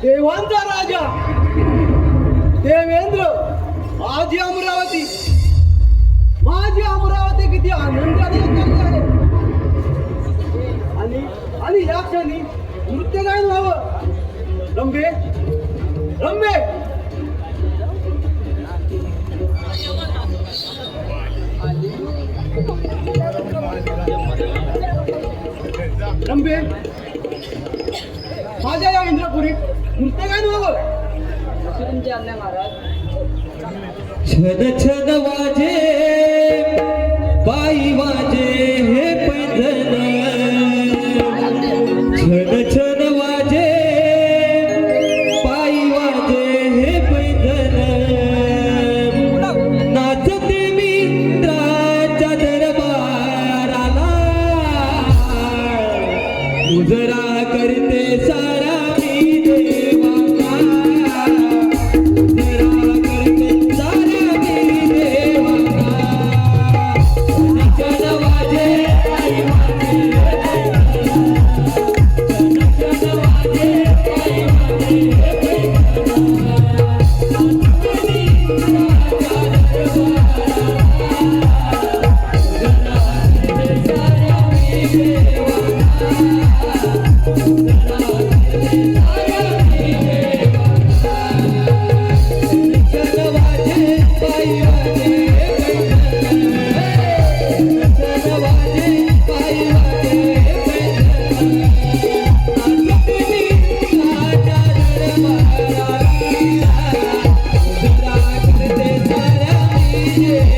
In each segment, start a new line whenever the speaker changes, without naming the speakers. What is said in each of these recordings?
Devendra Raja, Devendra, Adiyamra. नृत्य गायन व्हावं. रंबे रंबे. रंबे. माझ्या या इंद्रपुरीत नृत्य गायन व्हावं.
छद छद वाजे पायी वाजे. हॅलो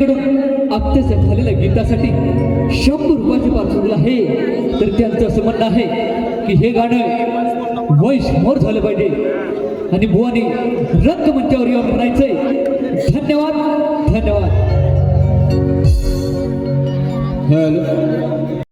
त्यांच्याकडून यांच्याकडून झालेल्या गीतासाठी शंभर रुपयाची पार्सल आहे. तर त्यांचं असं म्हणणं आहे की हे गाणं वैशमोर मोर झालं पाहिजे. आणि बुवानी रंगमंचावर येऊन म्हणायचंय धन्यवाद धन्यवाद.
हॅलो.